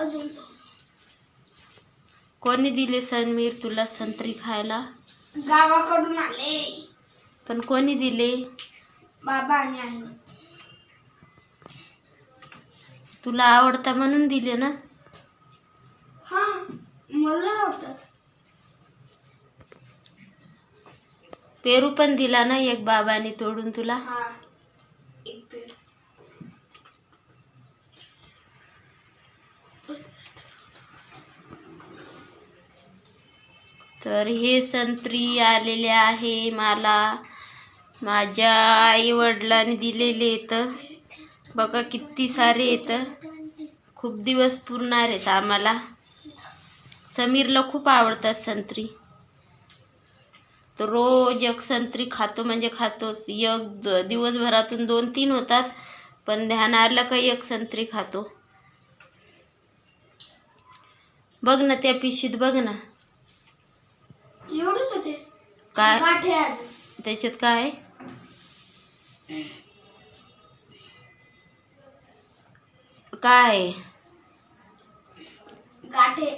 अजून. कोणी दिले समीर तुला संत्री खायला? गावाकडून आले. पण कोणी दिले? बाबा आणि आई तुला आवडता म्हणून दिले ना? हा मला आवडतात. पेरू पण दिला ना एक बाबाने तोडून तुला? हा एक तर हे संत्री आलेले आहे. मला माझ्या आई वडिलांनी दिलेले आहेत. बघा किती सारे आहेत. खूप दिवस पुरणार आहेत आम्हाला. समीरला खूप आवडतात संत्री. तर रोज एक संत्री खातो म्हणजे खातोच. एक द- दिवसभरातून दोन तीन होतात पण ध्यान आलं का एक संत्री खातो. बघ ना त्या पिशवीत बघ ना. एवढंच होते. काय? गाठे त्याच्यात काय? आहे? काय? आहे? गाठे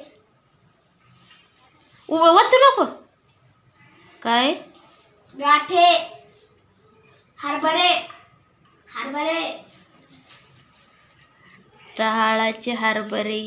उ- वतू नको. काय? गाठे. हरभरे. हरभरे. टहाळाचे हरभरे.